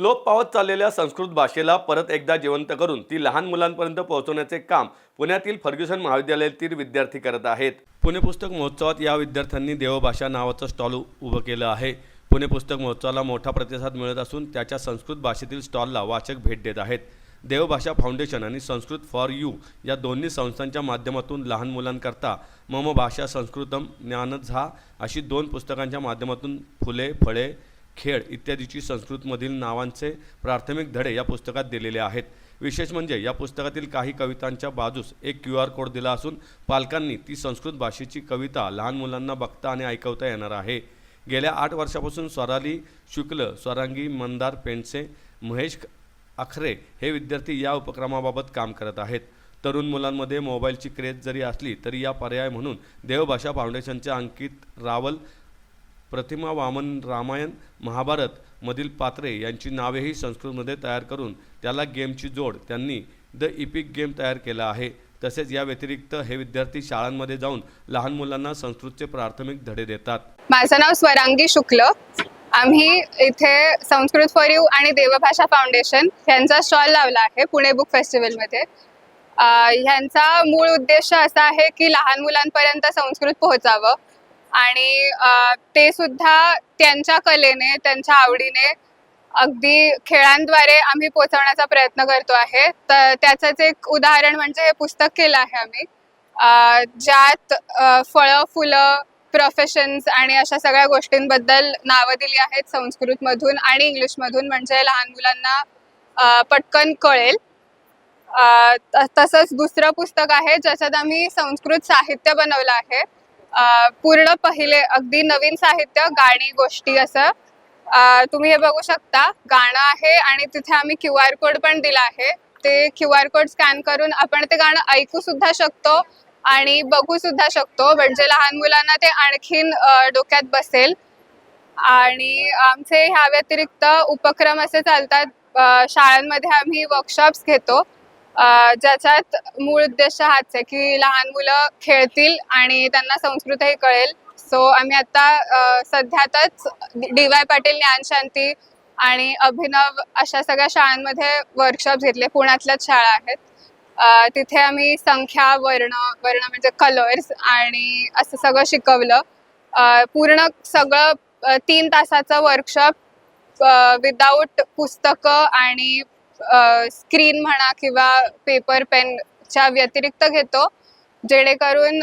लोप पावत चाललेल्या संस्कृत भाषेला परत एकदा जिवंत करून ती लहान मुलांपर्यंत पोहोचवण्याचे काम पुण्यातील फर्ग्युसन महाविद्यालयातील विद्यार्थी करत आहेत. पुणे पुस्तक महोत्सवात या विद्यार्थ्यांनी देवभाषा नावाचं स्टॉल उभं केलं आहे. पुणे पुस्तक महोत्सवाला मोठा प्रतिसाद मिळत असून त्याच्या संस्कृत भाषेतील स्टॉलला वाचक भेट देत आहेत. देवभाषा फाउंडेशन आणि संस्कृत फॉर यू या दोन्ही संस्थांच्या माध्यमातून लहान मुलांकरता मम भाषा संस्कृतम ज्ञानझा अशी दोन पुस्तकांच्या माध्यमातून फुले फळे खेळ इत्यादीची संस्कृतमधील नावांचे प्राथमिक धडे या पुस्तकात दिलेले आहेत. विशेष म्हणजे या पुस्तकातील काही कवितांच्या बाजूस एक क्यू आर कोड दिला असून पालकांनी ती संस्कृत भाषेची कविता लहान मुलांना बघता आणि ऐकवता येणार आहे. गेल्या आठ वर्षापासून स्वराली शुक्ल स्वरांगी मंदार पेंडसे महेश अखरे हे विद्यार्थी या उपक्रमाबाबत काम करत आहेत. तरुण मुलांमध्ये मोबाईलची क्रेज जरी असली तरी या पर्याय म्हणून देवभाषा फाउंडेशनच्या अंकित रावल प्रतिमा वामन रामायण महाभारत मधील पात्रे यांची नावेही संस्कृतमध्ये तयार करून त्याला गेमची जोड त्यांनी द इपिक गेम तयार केला आहे. तसेच या व्यतिरिक्त हे विद्यार्थी शाळांमध्ये जाऊन लहान मुलांना संस्कृतचे प्राथमिक धडे देतात. माझं नाव स्वरांगी शुक्ल. आम्ही इथे संस्कृत फॉर यू आणि देवभाषा फाउंडेशन यांचा स्टॉल लावला आहे पुणे बुक फेस्टिवलमध्ये ह्यांचा मूळ उद्देश असा आहे की लहान मुलांपर्यंत संस्कृत पोहोचावं. आणि ते सुद्धा त्यांच्या कलेने त्यांच्या आवडीने अगदी खेळांद्वारे आम्ही पोहोचवण्याचा प्रयत्न करतो आहे. तर त्याचंच एक उदाहरण म्हणजे हे पुस्तक केलं आहे आम्ही. ज्यात फळं फुलं प्रोफेशन्स आणि अशा सगळ्या गोष्टींबद्दल नावं दिली आहेत संस्कृतमधून आणि इंग्लिशमधून म्हणजे लहान मुलांना पटकन कळेल. तसंच दुसरं पुस्तक आहे ज्याच्यात आम्ही संस्कृत साहित्य बनवलं आहे. पूर्ण पहिले अगदी नवीन साहित्य गाणी गोष्टी असं. तुम्ही हे बघू शकता. गाणं आहे आणि तिथे आम्ही क्यू आर कोड पण दिला आहे. ते क्यू आर कोड स्कॅन करून आपण ते गाणं ऐकू सुद्धा शकतो आणि बघू सुद्धा शकतो. म्हणजे लहान मुलांना ते आणखीन डोक्यात बसेल. आणि आमचे ह्या व्यतिरिक्त उपक्रम असे चालतात. शाळांमध्ये आम्ही वर्कशॉप्स घेतो. ज्याच्यात मूळ उद्देश हाच आहे की लहान मुलं खेळतील आणि त्यांना संस्कृतही कळेल. सो आम्ही आता सध्यातच डी वाय पाटील ज्ञानशांती आणि अभिनव अशा सगळ्या शाळांमध्ये वर्कशॉप घेतले. पुण्यातल्याच शाळा आहेत. तिथे आम्ही संख्या वर्ण वर्ण म्हणजे कलर्स आणि असं सगळं शिकवलं. पूर्ण सगळं तीन तासाचं वर्कशॉप विदाऊट पुस्तकं आणि स्क्रीन म्हणा किंवा पेपर पेनच्या व्यतिरिक्त घेतो. जेणेकरून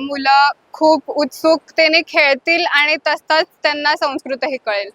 मुलं खूप उत्सुकतेने खेळतील आणि तसंच त्यांना संस्कृतही कळेल.